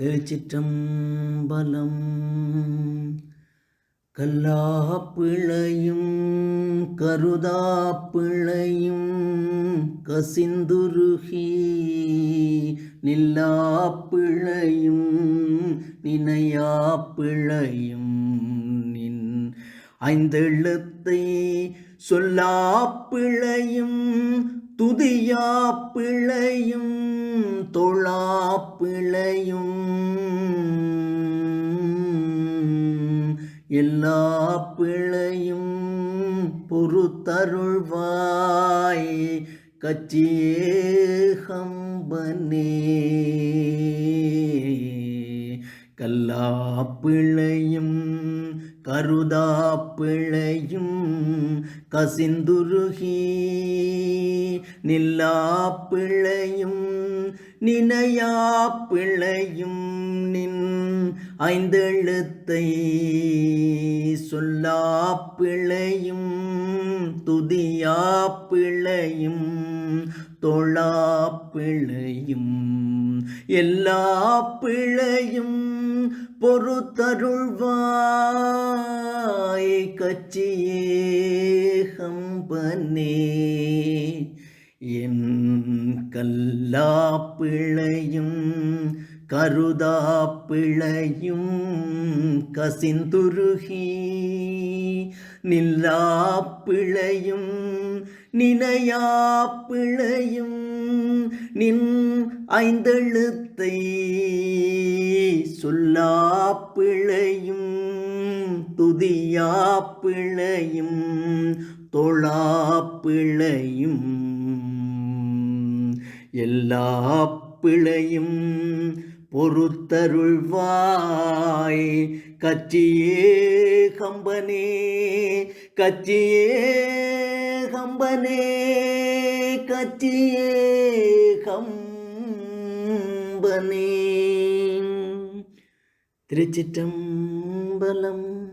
திருச்சிற்றம்பலம். கல்லாப்பிழையும் கருதாப்பிழையும் கசிந்துருகி நில்லாப்பிழையும் நினையாப்பிழையும் நின் ஐந்தெழுத்தை சொல்லாப்பிழையும் துதியாப்பிழையும் தொழாப்பிழையும் எல்லா பிழையும் பொறுத்தருள்வாய். கச்சியேகம்பனே. கருதா பிழையும் கசிந்துருகி. நில்லா பிழையும் நினையா பிழையும் நின் ஐந்தெழுத்தை சொல்லா பிழையும் துதியா பிழையும் தொழா பிழையும் எல்லா பிழையும் பொறுத்தருள்வாய் கச்சியே கச்சியேகம்பனே என் கல்லா பிழையும் கருதா பிழையும் கசிந்துருகி. நில்லா பிழையும் நினையா பிழையும் நின் ஐந்தெழுத்தை சொல்லா பிழையும் துதியா பிழையும் தொழா பிழையும். எல்லா பிழையும் பொறுத்தருள்வாய். கச்சியே கம்பனே கச்சியே கம்பனே கச்சியே கம்பனே. திருச்சிற்றம்பலம்